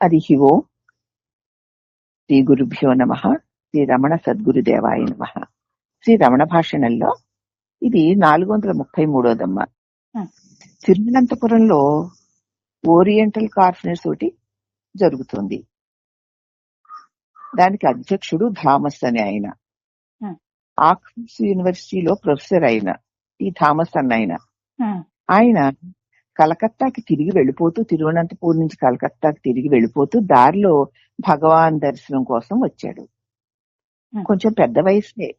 హరి ఓం శ్రీ గురుభ్యో నమ శ్రీ రమణ సద్గురుదేవాయ నమ శ్రీ రమణ భాషణంలో ఇది నాలుగు వందల ముప్పై మూడోదమ్మ. తిరువనంతపురంలో ఓరియంటల్ కాన్ఫరెన్స్ ఒకటి జరుగుతుంది దానికి అధ్యక్షుడు థామస్ అనే ఆయన. ఆక్స్ఫర్డ్ యూనివర్సిటీలో ప్రొఫెసర్ అయిన ఈ థామస్ అన్న ఆయన కలకత్తాకి తిరిగి వెళ్ళిపోతూ తిరువనంతపూర్ నుంచి కలకత్తాకి తిరిగి వెళ్ళిపోతూ దారిలో భగవాన్ దర్శనం కోసం వచ్చాడు. కొంచెం పెద్ద వయసులే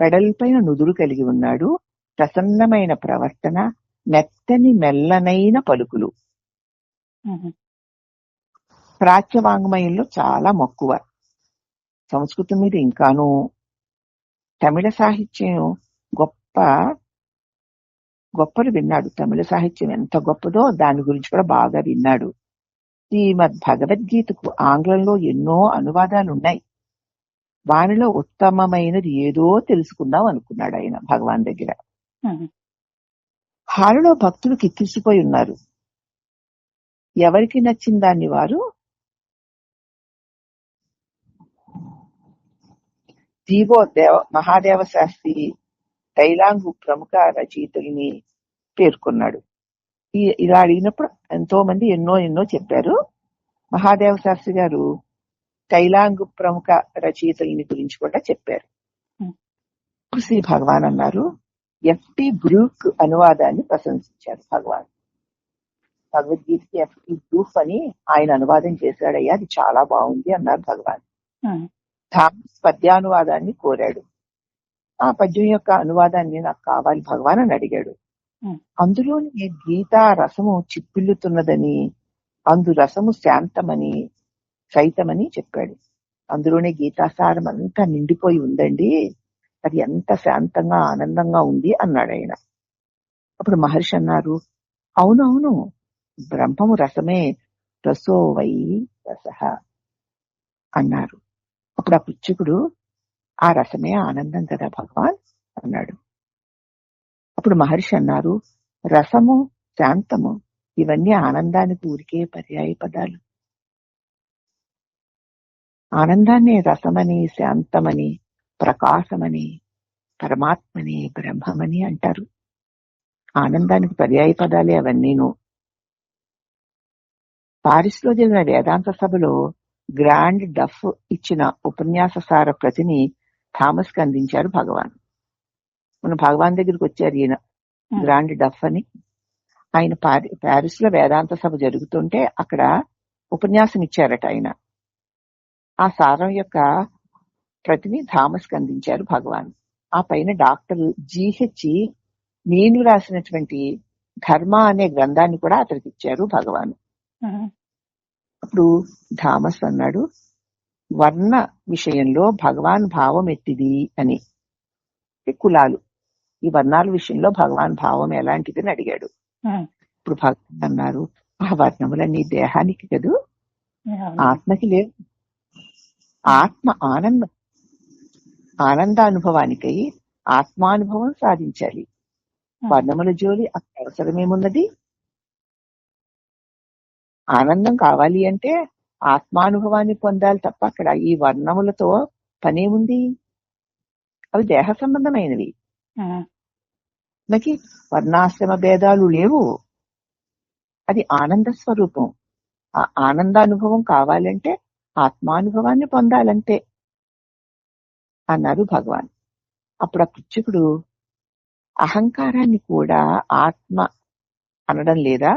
వెడల్పైన నుదురు కలిగి ఉన్నాడు. ప్రసన్నమైన ప్రవర్తన మెత్తని మెల్లనైన పలుకులు. ప్రాచ్య వాంగ్మయంలో చాలా మక్కువ. సంస్కృతం మీద ఇంకాను తమిళ సాహిత్యం గొప్ప గొప్పలు విన్నాడు. తమిళ సాహిత్యం ఎంత గొప్పదో దాని గురించి కూడా బాగా విన్నాడు. శ్రీమద్ భగవద్గీతకు ఆంగ్లంలో ఎన్నో అనువాదాలు ఉన్నాయి వానిలో ఉత్తమమైనది ఏదో తెలుసుకుందాం అనుకున్నాడు ఆయన భగవాన్ దగ్గర. హాలులో భక్తులు కిక్కిసిపోయి ఉన్నారు. ఎవరికి నచ్చిన దాన్ని వారు? జీవో దేవ మహాదేవ శాస్త్రి తైలాంగు ప్రముఖ రచయితల్ని పేర్కొన్నాడు. ఇలా అడిగినప్పుడు ఎంతో మంది ఎన్నో ఎన్నో చెప్పారు. మహాదేవ శాస్త్రి గారు తైలాంగు ప్రముఖ రచయితల్ని గురించి కూడా చెప్పారు. శ్రీ భగవాన్ అన్నారు ఎఫ్టి బ్రూక్ అనువాదాన్ని ప్రశంసించారు భగవాన్. భగవద్గీతకి ఎఫ్టి బ్రూక్ అని ఆయన అనువాదం చేశాడయ్యా అది చాలా బాగుంది అన్నారు భగవాన్. థామస్ పద్యానువాదాన్ని కోరాడు. ఆ పద్యం యొక్క అనువాదాన్ని నాకు కావాలి. భగవాన్ అని అడిగాడు. అందులోని గీతా రసము చిప్పిల్లుతున్నదని అందు రసము శాంతమని సైతమని చెప్పాడు. అందులోనే గీతాసారం అంతా నిండిపోయి ఉందండి. అది ఎంత శాంతంగా ఆనందంగా ఉంది అన్నాడు ఆయన. అప్పుడు మహర్షి అన్నారు అవునవును బ్రహ్మము రసమే రసో వై రస అన్నారు. అప్పుడు ఆ పుచ్చుకుడు ఆ రసమే ఆనందం కదా భగవాన్? అన్నాడు. అప్పుడు మహర్షి అన్నారు రసము శాంతము ఇవన్నీ ఆనందానికి ఊరికే పర్యాయ పదాలు. ఆనందాన్ని రసమని శాంతమని ప్రకాశమని పరమాత్మని బ్రహ్మమని అంటారు. ఆనందానికి పర్యాయ పదాలే అవన్నీను. పారిస్లో జరిగిన వేదాంత సభలో గ్రాండ్ డఫ్ ఇచ్చిన ఉపన్యాస సార ప్రతిని థామస్కి అందించారు భగవాన్. మన భగవాన్ దగ్గరికి వచ్చారు ఈయన. Hmm. గ్రాండ్ డఫ్ అని. ఆయన ప్యారిస్లో వేదాంత సభ జరుగుతుంటే అక్కడ ఉపన్యాసం ఇచ్చారట ఆయన. ఆ సారం యొక్క ప్రతిని థామస్కి అందించారు భగవాన్. ఆ పైన డాక్టర్ జీహెచ్ నేను రాసినటువంటి ధర్మ అనే గ్రంథాన్ని కూడా అతనికి ఇచ్చారు భగవాన్. ఉమ్, అప్పుడు థామస్ అన్నాడు వర్ణ విషయంలో భగవాన్ భావం ఎట్టిది అని కులాలు. ఈ వర్ణాల విషయంలో భగవాన్ భావం ఎలాంటిది అని అడిగాడు ఇప్పుడు భగవాన్ అన్నారు ఆ వర్ణములన్నీ దేహానికి కదూ. ఆత్మకి లేవు. ఆత్మ ఆనందం ఆనందానుభవానికై ఆత్మానుభవం సాధించాలి. వర్ణముల జోలి అక్కడ అవసరమేమున్నది ఆనందం కావాలి అంటే ఆత్మానుభవాన్ని పొందాలి తప్ప అక్కడ ఈ వర్ణములతో పనేముంది? అవి దేహ సంబంధమైనవి. మనకి వర్ణాశ్రమ భేదాలు లేవు. అది ఆనంద స్వరూపం. ఆ ఆనందానుభవం కావాలంటే ఆత్మానుభవాన్ని పొందాలంతే అన్నారు భగవాన్. అప్పుడు ఆ పుచ్చుకుడు అహంకారాన్ని కూడా ఆత్మ అనడం లేదా?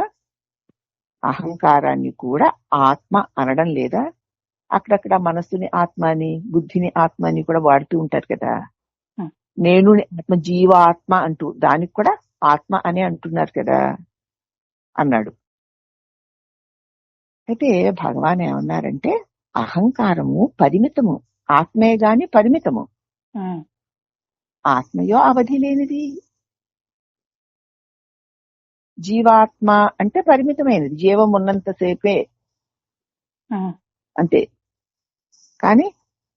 అహంకారాన్ని కూడా ఆత్మ అనడం లేదా అక్కడక్కడ మనస్సుని ఆత్మ అని బుద్ధిని ఆత్మ అని కూడా వాడుతూ ఉంటారు కదా. నేను ఆత్మ జీవ ఆత్మ అంటూ దానికి కూడా ఆత్మ అనే అంటున్నారు కదా అన్నాడు. అయితే భగవాన్ ఏమన్నారంటే అహంకారము పరిమితము ఆత్మే గాని పరిమితము. ఆత్మయో అవధి లేనిది. జీవాత్మ అంటే పరిమితమైనది. జీవం ఉన్నంతసేపే అంతే. కానీ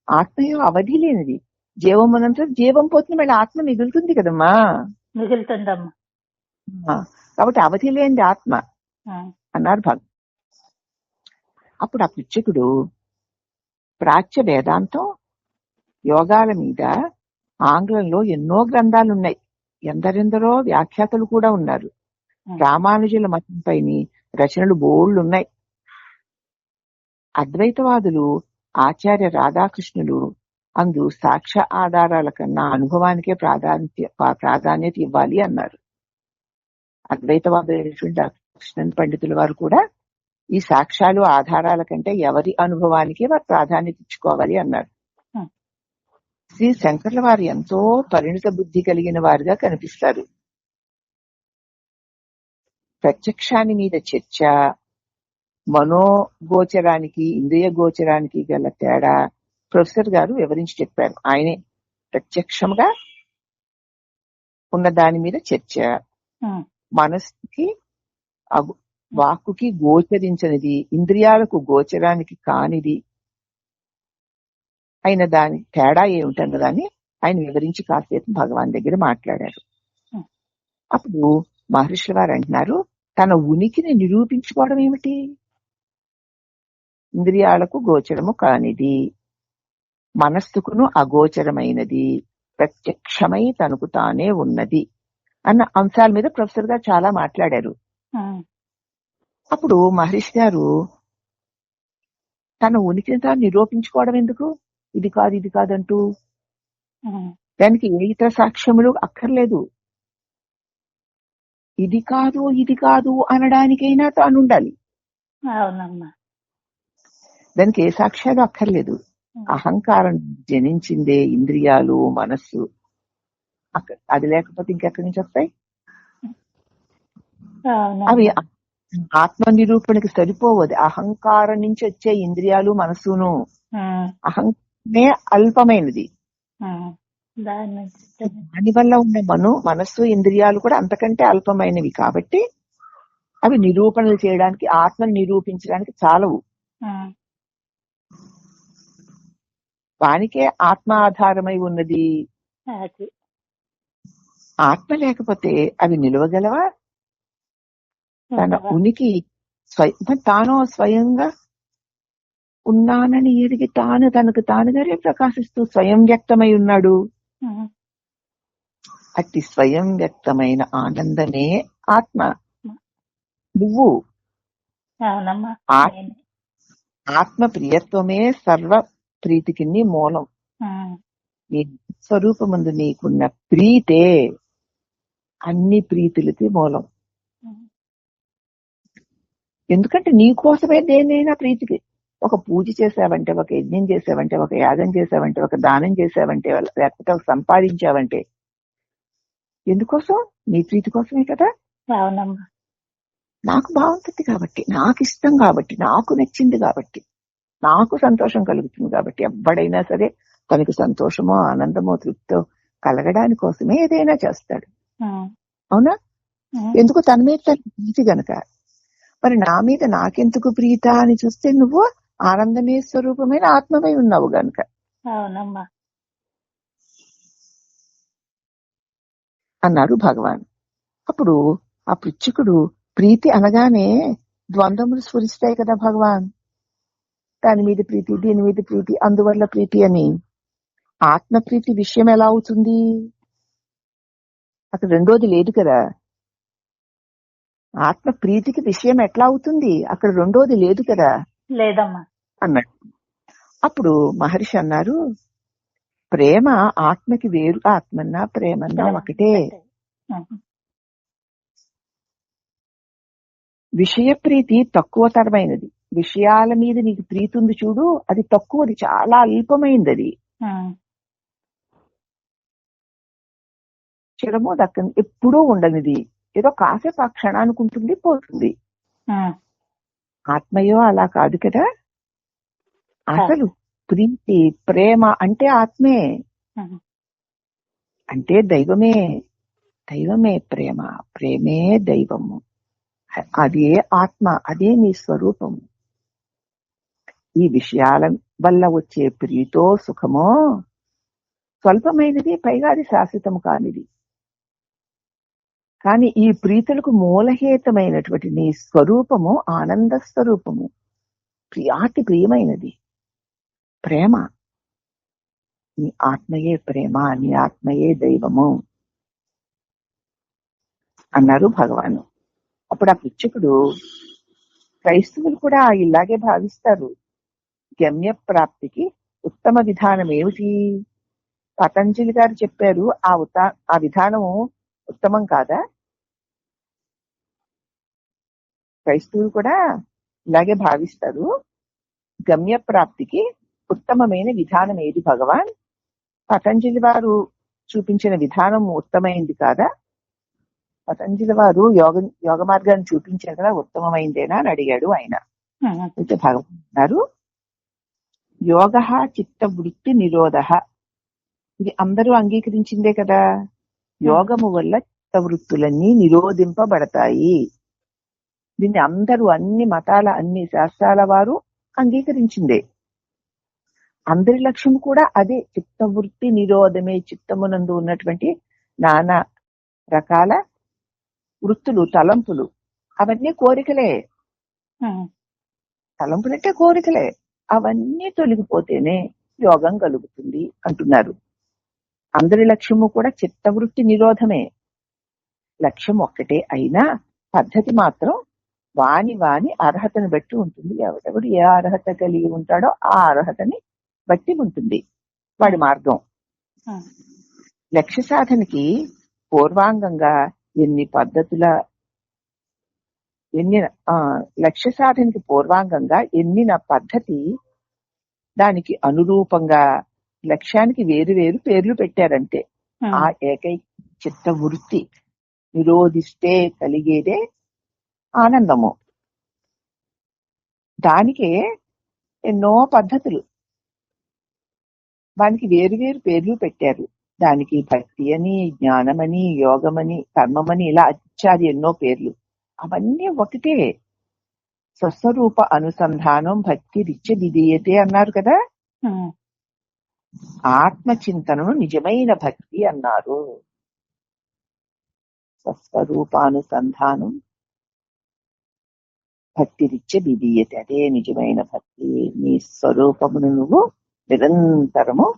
ఆత్మయో అవధి లేనిది. జీవం ఉన్నంత జీవం పోతుంది మళ్ళీ ఆత్మ మిగులుతుంది కదమ్మా. మిగులుతుందమ్మా. కాబట్టి అవధి లేనిది ఆత్మ అన్నారు భగ. అప్పుడు ఆ పిచ్చకుడు ప్రాచ్య వేదాంతం యోగాల మీద ఆంగ్లంలో ఎన్నో గ్రంథాలు ఉన్నాయి ఎందరెందరో వ్యాఖ్యాతలు కూడా ఉన్నారు. రామానుజుల మతంపై రచనలు బోళ్ళు ఉన్నాయి. అద్వైతవాదులు ఆచార్య రాధాకృష్ణులు అందు సాక్ష్య ఆధారాల కన్నా అనుభవానికే ప్రాధాన్యత ప్రాధాన్యత ఇవ్వాలి అన్నారు. అద్వైతవాదులైనటువంటి కృష్ణన్ పండితుల వారు కూడా ఈ సాక్ష్యాలు ఆధారాల కంటే ఎవరి అనుభవానికి వారు ప్రాధాన్యత ఇచ్చుకోవాలి అన్నారు. Hmm. శ్రీ శంకర్ల వారు ఎంతో పరిణిత బుద్ధి కలిగిన వారుగా కనిపిస్తారు. ప్రత్యక్షాన్ని మీద చర్చ మనోగోచరానికి ఇంద్రియ గోచరానికి గల తేడా ప్రొఫెసర్ గారు వివరించి చెప్పారు. ఆయనే ప్రత్యక్షంగా ఉన్న దాని మీద చర్చ. అగు- వాక్కుకి గోచరించనిది ఇంద్రియాలకు గోచరానికి కానిది అయిన దాని తేడా ఏమిటన్న దాన్ని ఆయన వివరించి కాసేపు భగవాన్ దగ్గర మాట్లాడారు. అప్పుడు మహర్షుల వారు అంటున్నారు తన ఉనికిని నిరూపించుకోవడం ఏమిటి? ఇంద్రియాలకు గోచరము కానిది మనస్సుకును అగోచరమైనది ప్రత్యక్షమై తనకు తానే ఉన్నది అన్న అంశాల మీద ప్రొఫెసర్ గారు చాలా మాట్లాడారు. అప్పుడు మహర్షి గారు తన ఉనికిని తాను నిరూపించుకోవడం ఎందుకు? ఇది కాదు ఇది కాదంటూ. దానికి ఏ ఇతర సాక్ష్యములు అక్కర్లేదు. ఇది కాదు ఇది కాదు అనడానికైనా తాను ఉండాలి అవునమ్మా. దానికి ఏ సాక్ష్యాలు అక్కర్లేదు అహంకారం జనించిందే ఇంద్రియాలు మనస్సు. అది లేకపోతే ఇంకెక్కడి నుంచి వస్తాయి? అవి ఆత్మ నిరూపణకి సరిపోవది. అహంకారం నుంచి వచ్చే ఇంద్రియాలు మనస్సును. అహంకారమే అల్పమైనది. దాని వల్ల ఉన్న మను మనస్సు ఇంద్రియాలు కూడా అంతకంటే అల్పమైనవి కాబట్టి అవి నిరూపణలు చేయడానికి ఆత్మను నిరూపించడానికి చాలవు. వానికే ఆత్మ ఆధారమై ఉన్నది ఆత్మ లేకపోతే అవి నిలవగలవా? తన? ఉనికి స్వయం తాను స్వయంగా ఉన్నానని ఎరిగి తాను తనకు తానుగానే ప్రకాశిస్తూ స్వయం వ్యక్తమై ఉన్నాడు. అట్టి స్వయం వ్యక్తమైన ఆనందమే ఆత్మ. నువ్వు ఆత్మ ప్రియత్వమే సర్వ ప్రీతికి మూలం. నీ స్వరూపముందు నీకున్న ప్రీతే అన్ని ప్రీతులకి మూలం. ఎందుకంటే నీ కోసమే దేనైనా ప్రీతికి. ఒక పూజ చేసావంటే ఒక యజ్ఞం చేసావంటే ఒక యాగం చేసావంటే ఒక దానం చేసావంటే లేకపోతే ఒక సంపాదించావంటే ఎందుకోసం? నీ ప్రీతి కోసమే కదా? అవునమ్మా. నాకు బాగుంటుంది కాబట్టి నాకు ఇష్టం కాబట్టి నాకు నచ్చింది కాబట్టి నాకు సంతోషం కలుగుతుంది కాబట్టి ఎవడైనా సరే తనకు సంతోషమో ఆనందమో తృప్తో కలగడాని కోసమే ఏదైనా చేస్తాడు. అవునా? ఎందుకు తన మీద తనకు ప్రీతి గనక. మరి నా మీద నాకెందుకు ప్రీత అని చూస్తే నువ్వు ఆనందమే స్వరూపమైన ఆత్మమై ఉన్నావు గనక. అవునమ్మా. అన్నారు భగవాన్. అప్పుడు ఆ పృచ్ఛకుడు ప్రీతి అనగానే ద్వంద్వములు స్ఫురిస్తాయి కదా భగవాన్. దాని మీద ప్రీతి దీని మీద ప్రీతి అందువల్ల ప్రీతి అని. ఆత్మ ప్రీతి విషయం ఎలా అవుతుంది? అక్కడ రెండోది లేదు కదా. ఆత్మ ప్రీతికి విషయం ఎట్లా అవుతుంది? అక్కడ రెండోది లేదు కదా. లేదమ్మా. అన్నాడు. అప్పుడు మహర్షి అన్నారు ప్రేమ ఆత్మకి వేరు ఆత్మన్నా ప్రేమన్నా ఒకటే. విషయ ప్రీతి తక్కువ తరమైనది విషయాల మీద నీకు ప్రీతి ఉంది చూడు అది తక్కువది చాలా అల్పమైనది అది చిరము దక్కని ఎప్పుడూ ఉండనిది. ఏదో కాసేపు ఆ క్షణానికి ఉంటుంది పోతుంది. ఆత్మయో అలా కాదు కదా? అసలు ప్రీతి ప్రేమ అంటే ఆత్మే. అంటే దైవమే దైవమే ప్రేమ. ప్రేమే దైవము. అదే ఆత్మ అదే నీ స్వరూపము. ఈ విషయాల వల్ల వచ్చే ప్రీతో సుఖమో స్వల్పమైనది పైగా అది శాశ్వతము కానిది. కానీ ఈ ప్రీతులకు మూలహేతమైనటువంటి నీ స్వరూపము ఆనంద స్వరూపము. ప్రియాతి ప్రియమైనది. ప్రేమ. నీ ఆత్మయే ప్రేమ నీ ఆత్మయే దైవము అన్నారు భగవాను. అప్పుడు ఆ పిచ్చుకుడు క్రైస్తవులు కూడా ఇలాగే భావిస్తారు. గమ్య ప్రాప్తికి ఉత్తమ విధానం ఏమిటి? పతంజలి గారు చెప్పారు ఆ ఉత ఆ విధానం ఉత్తమం కాదా? క్రైస్తవులు కూడా ఇలాగే భావిస్తారు. గమ్య ప్రాప్తికి ఉత్తమమైన విధానం ఏది భగవాన్? పతంజలి వారు చూపించిన విధానం ఉత్తమైంది కాదా? పతంజలి వారు యోగ యోగ మార్గాన్ని చూపించారు కదా ఉత్తమమైందేనా అని అడిగాడు ఆయన. అయితే భగవాన్ అన్నారు యోగ చిత్త వృత్తి నిరోధ. ఇది అందరూ అంగీకరించిందే కదా. యోగము వల్ల చిత్త వృత్తులన్నీ నిరోధింపబడతాయి. దీన్ని అందరూ అన్ని మతాల అన్ని శాస్త్రాల వారు అంగీకరించిందే. అందరి లక్ష్యం కూడా అదే చిత్తవృత్తి నిరోధమే చిత్తమునందు ఉన్నటువంటి నానా రకాల వృత్తులు తలంపులు. అవన్నీ కోరికలే. తలంపులంటే కోరికలే. అవన్నీ తొలగిపోతేనే యోగం కలుగుతుంది అంటున్నారు. అందరి లక్ష్యము కూడా చిత్తవృత్తి నిరోధమే. లక్ష్యం ఒక్కటే అయినా పద్ధతి మాత్రం వాని వాని అర్హతను బట్టి ఉంటుంది. ఎవడెవడు ఏ అర్హత కలిగి ఉంటాడో ఆ అర్హతని బట్టి ఉంటుంది వాడి మార్గం. లక్ష్య సాధనకి పూర్వాంగంగా ఎన్ని పద్ధతుల ఎన్ని ఆ, లక్ష్య సాధనకి పూర్వాంగంగా ఎన్నిన పద్ధతి దానికి అనురూపంగా లక్ష్యానికి వేరు వేరు పేర్లు పెట్టారంటే ఆ. ఏకైక చిత్త వృత్తి నిరోధిస్తే కలిగేదే ఆనందము. దానికే ఎన్నో పద్ధతులు. దానికి వేరు వేరు పేర్లు పెట్టారు. దానికి భక్తి అని జ్ఞానమని యోగమని కర్మమని ఇలా ఇత్యాది ఎన్నో పేర్లు. అవన్నీ ఒకటే. స్వస్వరూప అనుసంధానం భక్తి రిత్య విధీయతే అన్నారు కదా? ఉమ్, ఆత్మ చింతనను నిజమైన భక్తి అన్నారు. స్వస్వరూపానుసంధానం భక్తి రిత్య విధీయతే. అదే నిజమైన భక్తి. నీ స్వరూపమును నువ్వు నిరంతరము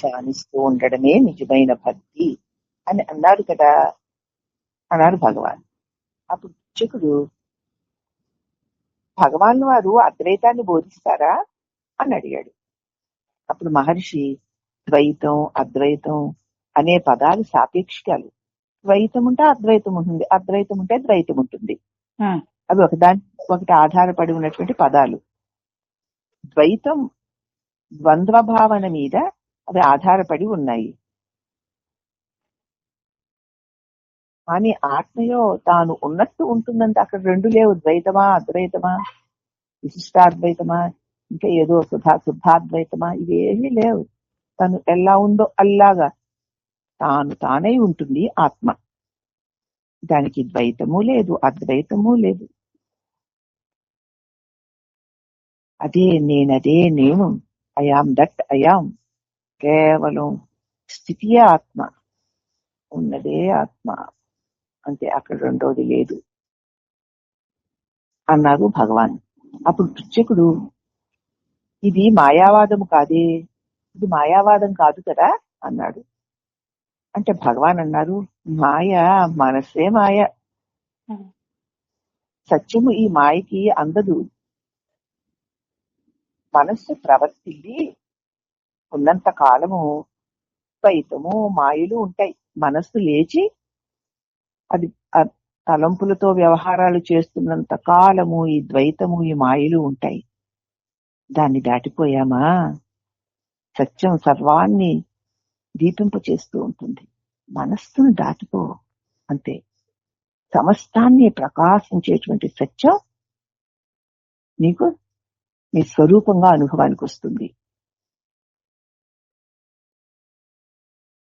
ధ్యానిస్తూ ఉండడమే నిజమైన భక్తి అని అన్నారు కదా అన్నారు భగవాన్. అప్పుడు పిచ్చుకుడు భగవాన్ వారు అద్వైతాన్ని బోధిస్తారా? అని అడిగాడు. అప్పుడు మహర్షి ద్వైతం అద్వైతం అనే పదాలు సాపేక్షికాలు. ద్వైతం ఉంటే అద్వైతం ఉంటుంది అద్వైతం ఉంటే ద్వైతం ఉంటుంది. అవి ఒకదాని ఒకటి ఆధారపడి ఉన్నటువంటి పదాలు. ద్వైతం ద్వంద్వ భావన మీద అవి ఆధారపడి ఉన్నాయి. కానీ ఆత్మయో తాను ఉన్నట్టు ఉంటుందంటే అక్కడ రెండు లేవు. ద్వైతమా అద్వైతమా విశిష్టాద్వైతమా ఇంకా ఏదో సుధా శుద్ధాద్వైతమా ఇవేమీ లేవు. తను ఎలా ఉందో అల్లాగా తాను తానై ఉంటుంది ఆత్మ. దానికి ద్వైతము లేదు అద్వైతము లేదు. అదే నేనదే నేను అయాం దట్ అయాం కేవలం స్థితియే ఆత్మ ఉన్నదే ఆత్మ. అంతే అక్కడ రెండోది లేదు. అన్నారు భగవాన్. అప్పుడు పృచ్ఛకుడు ఇది మాయావాదము కాదే ఇది మాయావాదం కాదు కదా అన్నాడు. అంటే భగవాన్ అన్నారు మాయ మనసే మాయ. సత్యము ఈ మాయకి అందదు. మనస్సు ప్రవర్తిల్లి ఉన్నంత కాలము ద్వైతము మాయలు ఉంటాయి. మనస్సు లేచి అది తలంపులతో వ్యవహారాలు చేస్తున్నంత కాలము ఈ ద్వైతము ఈ మాయలు ఉంటాయి. దాన్ని దాటిపోయామా? సత్యం సర్వాన్ని దీపింప చేస్తూ ఉంటుంది. మనస్సును దాటిపో అంతే. సమస్తాన్ని ప్రకాశించేటువంటి సత్యం నీకు మీ స్వరూపంగా అనుభవానికి వస్తుంది.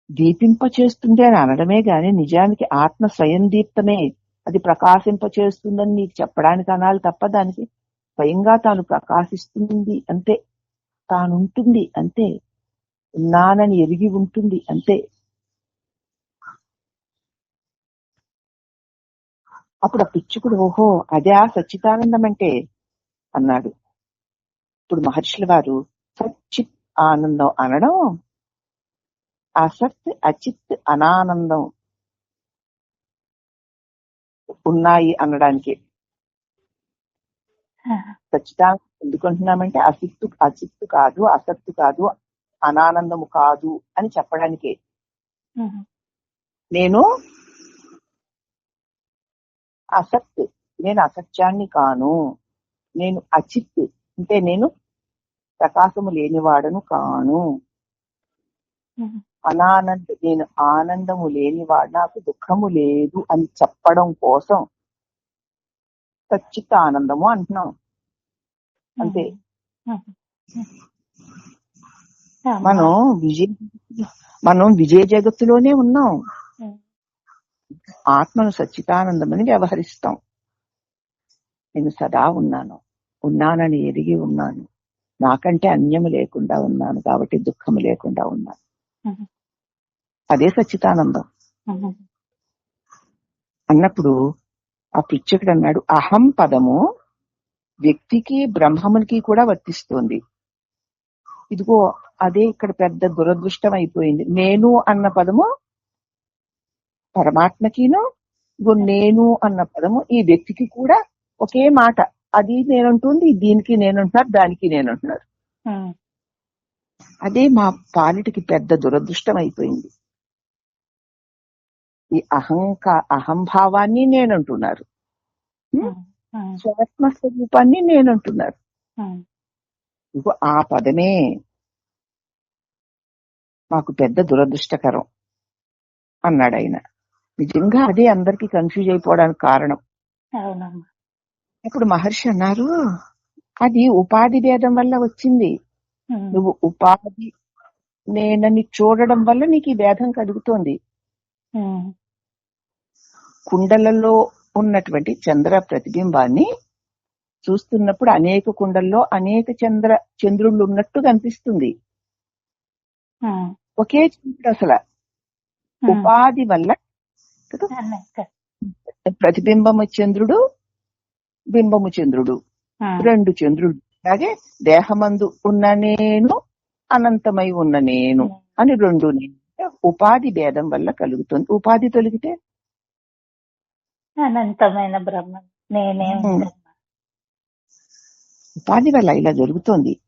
దీపింప చేస్తుంది అని అనడమే గాని నిజానికి ఆత్మ స్వయం దీప్తమే అది ప్రకాశింప చేస్తుందని నీకు చెప్పడానికి అనాలి తప్ప దానికి స్వయంగా తాను ప్రకాశిస్తుంది అంతే. తానుంటుంది అంతే. ఉన్నానని ఎరిగి ఉంటుంది అంతే. అప్పుడు ఆ పిచ్చుకుడు ఓహో అదే ఆ సచ్చిదానందం అంటే అన్నాడు. ఇప్పుడు మహర్షుల వారు సచ్చిత్ ఆనందం అనడం అసత్ అచిత్ అనానందం ఉన్నాయి అనడానికి. సచ్చిదానందం ఎందుకుంటున్నామంటే అసిత్తు అచిత్తు కాదు అసత్తు కాదు అనానందము కాదు అని చెప్పడానికి. నేను అసత్ నేను అసత్యాన్ని కాను నేను అచిత్ అంటే నేను ప్రకాశము లేనివాడను కాను. అనానంద నేను ఆనందము లేనివాడు నాకు దుఃఖము లేదు అని చెప్పడం కోసం సచ్చిత్ ఆనందము అంటున్నాం. అంతే. మనం విజయ మనం విజయ జగత్తులోనే ఉన్నాం. ఆత్మను సచ్చితానందమని వ్యవహరిస్తాం. నేను సదా ఉన్నాను. ఉన్నానని ఎరిగి ఉన్నాను. నాకంటే అన్యము లేకుండా ఉన్నాను. కాబట్టి దుఃఖము లేకుండా ఉన్నాను. అదే సచ్చితానందం అన్నప్పుడు ఆ పిచ్చకుడు అన్నాడు అహం పదము వ్యక్తికి బ్రహ్మమునికి కూడా వర్తిస్తుంది. ఇదిగో అదే ఇక్కడ పెద్ద దురదృష్టం అయిపోయింది. నేను అన్న పదము పరమాత్మకిను ఇదిగో నేను అన్న పదము ఈ వ్యక్తికి కూడా ఒకే మాట అది నేనంటుంది దీనికి నేనంటున్నారు దానికి నేనంటున్నారు. అదే మా పాలిటికి పెద్ద దురదృష్టం అయిపోయింది. ఈ అహంకా అహంభావాన్ని నేనంటున్నారు. స్వాత్మ స్వరూపాన్ని నేనంటున్నారు. ఇదిగో ఆ పదమే. మాకు పెద్ద దురదృష్టకరం అన్నాడు ఆయన నిజంగా అదే అందరికి కన్ఫ్యూజ్ అయిపోవడానికి కారణం. ఇప్పుడు మహర్షి అన్నారు అది ఉపాధి భేదం వల్ల వచ్చింది. నువ్వు ఉపాధి నేనని చూడడం వల్ల నీకు ఈ భేదం కలుగుతోంది. కుండలలో ఉన్నటువంటి చంద్ర ప్రతిబింబాన్ని చూస్తున్నప్పుడు అనేక కుండల్లో అనేక చంద్ర చంద్రుళ్ళు ఉన్నట్టు కనిపిస్తుంది. ఒకే చంద్రుడు అసలు. ఉపాధి వల్ల. ప్రతిబింబము చంద్రుడు బింబము చంద్రుడు. రెండు చంద్రుడు. అలాగే దేహమందు ఉన్న నేను అనంతమై ఉన్న నేను అని రెండు నేను. ఉపాధి భేదం వల్ల కలుగుతుంది. ఉపాధి తొలగితే? అనంతమైన బ్రహ్మ. నేనే ఉపాధి వల్ల ఇలా జరుగుతోంది.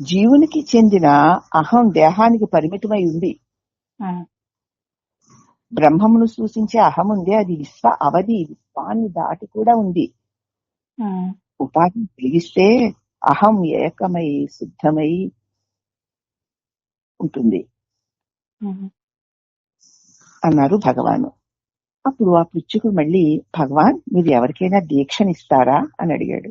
జీవునికి చెందిన అహం దేహానికి పరిమితమై ఉంది. బ్రహ్మమును సూచించే అహం ఉంది అది విశ్వ అవధి విశ్వాన్ని దాటి కూడా ఉంది. ఉమ్, ఉపాధిని కలిగిస్తే అహం ఏకమై శుద్ధమై ఉంటుంది. అన్నారు భగవాను. అప్పుడు ఆ పృచ్చుకుడు మళ్ళీ భగవాన్ మీరు ఎవరికైనా దీక్షనిస్తారా? అని అడిగాడు.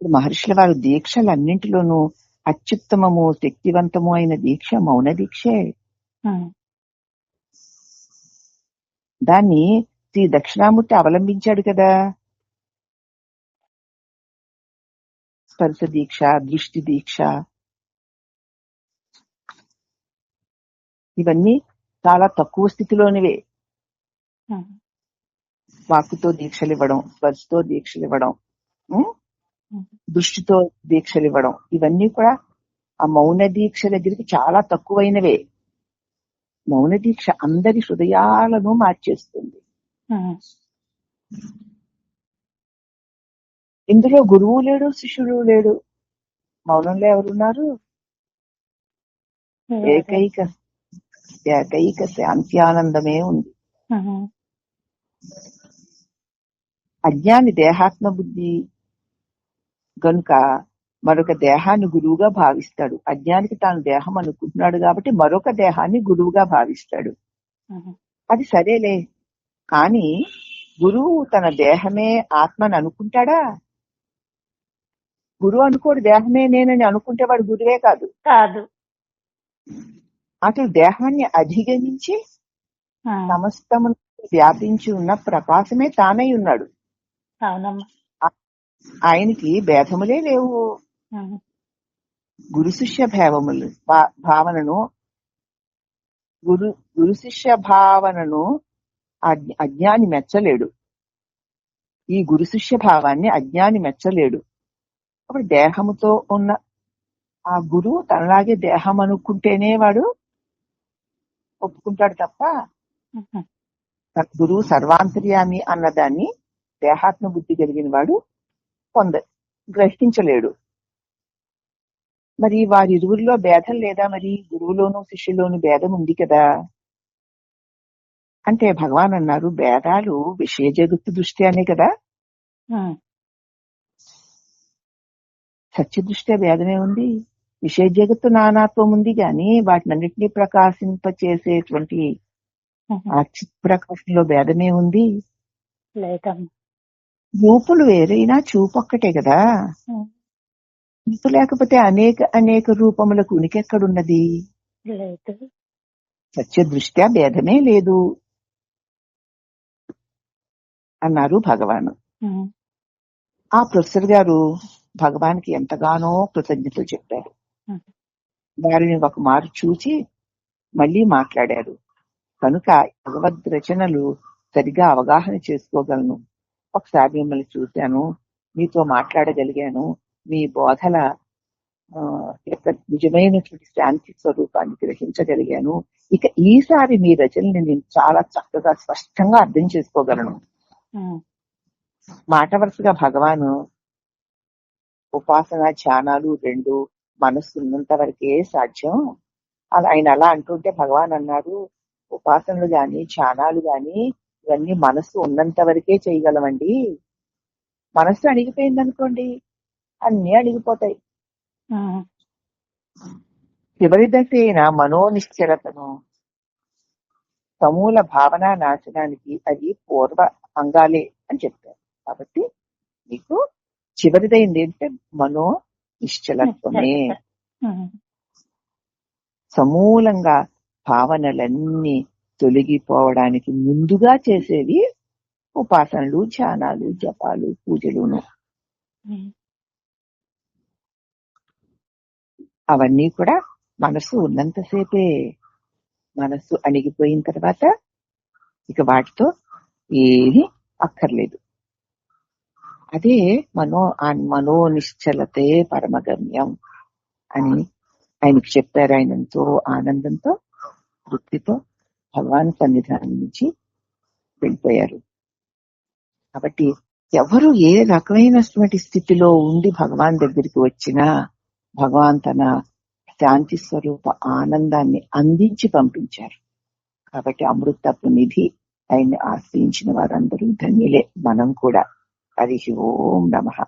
మహర్షుల వారు దీక్షలన్నింటిలోనూ అత్యుత్తమము శక్తివంతము అయిన దీక్ష మౌన దీక్షే. దాన్ని శ్రీ దక్షిణామూర్తి అవలంబించాడు కదా. స్పర్శ దీక్ష దృష్టి దీక్ష. ఇవన్నీ చాలా తక్కువ స్థితిలోనివే. వాక్కుతో దీక్షలు ఇవ్వడం స్పర్శతో దీక్షలు ఇవ్వడం. దృష్టితో దీక్షలు ఇవ్వడం. ఇవన్నీ కూడా ఆ మౌన దీక్ష దగ్గరికి చాలా తక్కువైనవే. మౌన దీక్ష అందరి హృదయాలను మార్చేస్తుంది. ఇందులో గురువు లేడు శిష్యుడు లేడు. మౌనంలో ఎవరున్నారు? ఏకైక ఏకైక శాంత్యానందమే ఉంది. ఉమ్, అజ్ఞాని దేహాత్మ బుద్ధి గనుక మరొక దేహాన్ని గురువుగా భావిస్తాడు. అజ్ఞానికి తాను దేహం అనుకుంటున్నాడు కాబట్టి మరొక దేహాన్ని గురువుగా భావిస్తాడు. అది సరేలే. కానీ గురువు తన దేహమే ఆత్మని అనుకుంటాడా? గురువు అనుకోడు దేహమే నేనని అనుకుంటే వాడు గురువే కాదు. కాదు. అతడు దేహాన్ని అధిగమించి సమస్తము వ్యాపించి ఉన్న ప్రకాశమే తానై ఉన్నాడు. ఆయనకి భేదములే లేవు. గురు శిష్య భావములు భావనను గురు గురు శిష్య భావనను అజ్ఞ- అజ్ఞాని మెచ్చలేడు. ఈ గురు శిష్య భావాన్ని అజ్ఞాని మెచ్చలేడు. అప్పుడు దేహముతో ఉన్న ఆ గురువు తనలాగే దేహం అనుకుంటేనే వాడు ఒప్పుకుంటాడు తప్ప గురువు సర్వాంతర్యామి అన్నదాన్ని దేహాత్మ బుద్ధి కలిగిన వాడు పొంద గ్రహించలేడు. మరి వారి ఇరువురిలో భేదం లేదా? మరి గురువులోను శిష్యులోను భేదం ఉంది కదా? అంటే భగవాన్ అన్నారు భేదాలు విషయ జగత్తు దృష్ట్యానే కదా? సత్య దృష్ట్యా భేదమే ఉంది. విషయ జగత్తు నానాత్వం ఉంది గాని వాటినన్నింటినీ ప్రకాశింపచేసేటువంటి. ఆ చిత్ ప్రకాశంలో భేదమే ఉంది. రూపులు వేరైనా చూపొక్కటే కదా? చూపు లేకపోతే అనేక అనేక రూపములకు ఉనికెక్కడున్నది? సత్య దృష్ట్యా భేదమే లేదు. అన్నారు భగవాను. ఆ ప్రొఫెసర్ గారు భగవాన్కి ఎంతగానో కృతజ్ఞతలు చెప్పారు. వారిని ఒక మారు చూచి మళ్ళీ మాట్లాడారు. కనుక భగవద్ రచనలు సరిగా అవగాహన చేసుకోగలను. ఒకసారి మిమ్మల్ని చూశాను మీతో మాట్లాడగలిగాను మీ బోధల ఆ, యొక్క నిజమైనటువంటి శాంతి స్వరూపాన్ని గ్రహించగలిగాను. ఇక ఈసారి మీ రచనని నేను చాలా చక్కగా స్పష్టంగా అర్థం చేసుకోగలను. మాట వరుసగా భగవాను ఉపాసన ధ్యానాలు రెండు మనస్సు ఉన్నంత వరకే సాధ్యం. అలా ఆయన అలా అంటుంటే భగవాన్ అన్నారు ఉపాసనలు గాని ధ్యానాలు గాని ఇవన్నీ మనస్సు ఉన్నంత వరకే చేయగలమండి. మనస్సు అణిగిపోయింది అనుకోండి అన్ని అణిగిపోతాయి ఉమ్, చివరి దశ అయిన మనోనిశ్చలతను సమూల భావన నాశనానికి అది పూర్వ అంగాలే అని చెప్తారు కాబట్టి మీకు చివరిదైంది ఏంటంటే మనో నిశ్చలత్వమే సమూలంగా భావనలన్నీ తొలగిపోవడానికి ముందుగా చేసేవి ఉపాసనలు ధ్యానాలు జపాలు పూజలును. అవన్నీ కూడా మనసు ఉన్నంతసేపే మనస్సు అణిగిపోయిన తర్వాత ఇక వాటితో ఏమీ అక్కర్లేదు. అదే మనో ఆ మనోనిశ్చలతే పరమగమ్యం అని ఆయనకు చెప్పారు ఆయన ఎంతో ఆనందంతో తృప్తితో భగవాన్ సన్నిధానం నుంచి వెళ్ళిపోయారు. కాబట్టి ఎవరు ఏ రకమైనటువంటి స్థితిలో ఉండి భగవాన్ దగ్గరికి వచ్చినా భగవాన్ తన శాంతి స్వరూప ఆనందాన్ని అందించి పంపించారు. కాబట్టి అమృతపు నిధి ఆయన్ని ఆశ్రయించిన వారందరూ ధన్యులే. మనం కూడా హరి ఓం నమ.